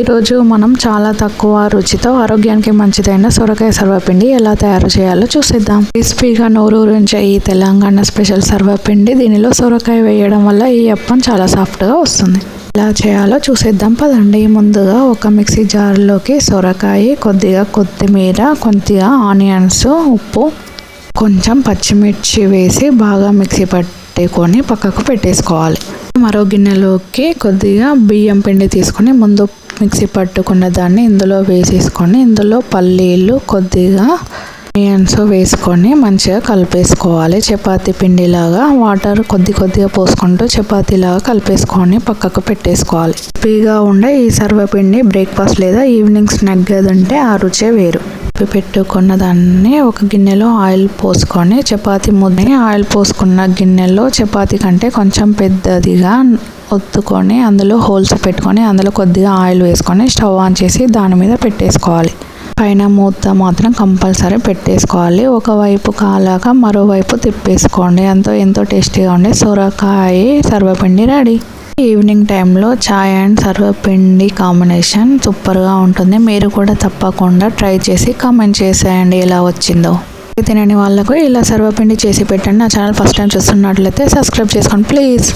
ఈరోజు మనం చాలా తక్కువ రుచితో ఆరోగ్యానికి మంచిదైన సొరకాయ సర్వపిండి ఎలా తయారు చేయాలో చూసేద్దాం. క్రిస్పీగా నోరూరించే ఈ తెలంగాణ స్పెషల్ సర్వపిండి దీనిలో సొరకాయ వేయడం వల్ల ఈ అప్పం చాలా సాఫ్ట్గా వస్తుంది. ఎలా చేయాలో చూసేద్దాం పదండి. ముందుగా ఒక మిక్సీ జార్లోకి సొరకాయ కొద్దిగా కొత్తిమీర కొద్దిగా ఆనియన్స్ ఉప్పు కొంచెం పచ్చిమిర్చి వేసి బాగా మిక్సీ పట్టుకొని పక్కకు పెట్టేసుకోవాలి. మరో గిన్నెలోకి కొద్దిగా బియ్యం పిండి తీసుకొని ముందు మిక్సీ పట్టుకున్న దాన్ని ఇందులో వేసేసుకొని ఇందులో పల్లీలు కొద్దిగా ఆనియన్స్ వేసుకొని మంచిగా కలిపేసుకోవాలి. చపాతి పిండిలాగా వాటర్ కొద్ది కొద్దిగా పోసుకుంటూ చపాతీలాగా కలిపేసుకొని పక్కకు పెట్టేసుకోవాలి. స్పీగా ఉండే ఈ సర్వపిండి బ్రేక్ఫాస్ట్ లేదా ఈవినింగ్ స్నాక్ ఉంటే ఆ రుచే వేరు. కలిపి పెట్టుకున్న దాన్ని ఒక గిన్నెలో ఆయిల్ పోసుకొని చపాతి ముద్దని ఆయిల్ పోసుకున్న గిన్నెలో చపాతి కంటే కొంచెం పెద్దదిగా ఒత్తుకొని అందులో హోల్స్ పెట్టుకొని అందులో కొద్దిగా ఆయిల్ వేసుకొని స్టవ్ ఆన్ చేసి దాని మీద పెట్టేసుకోవాలి. పైన మూత మాత్రం కంపల్సరీ పెట్టేసుకోవాలి. ఒకవైపు కాలాక మరోవైపు తిప్పేసుకోండి. ఎంతో ఎంతో టేస్టీగా ఉండే సొరకాయ సర్వపిండి రెడీ. ఈవినింగ్ టైంలో చాయ్ అండ్ సర్వపిండి కాంబినేషన్ సూపర్గా ఉంటుంది. మీరు కూడా తప్పకుండా ట్రై చేసి కామెంట్ చేసేయండి ఎలా వచ్చిందో. తినని వాళ్ళకు ఇలా సర్వపిండి చేసి పెట్టండి. నా ఛానల్ ఫస్ట్ టైం చూస్తున్నట్లయితే సబ్స్క్రైబ్ చేసుకోండి ప్లీజ్.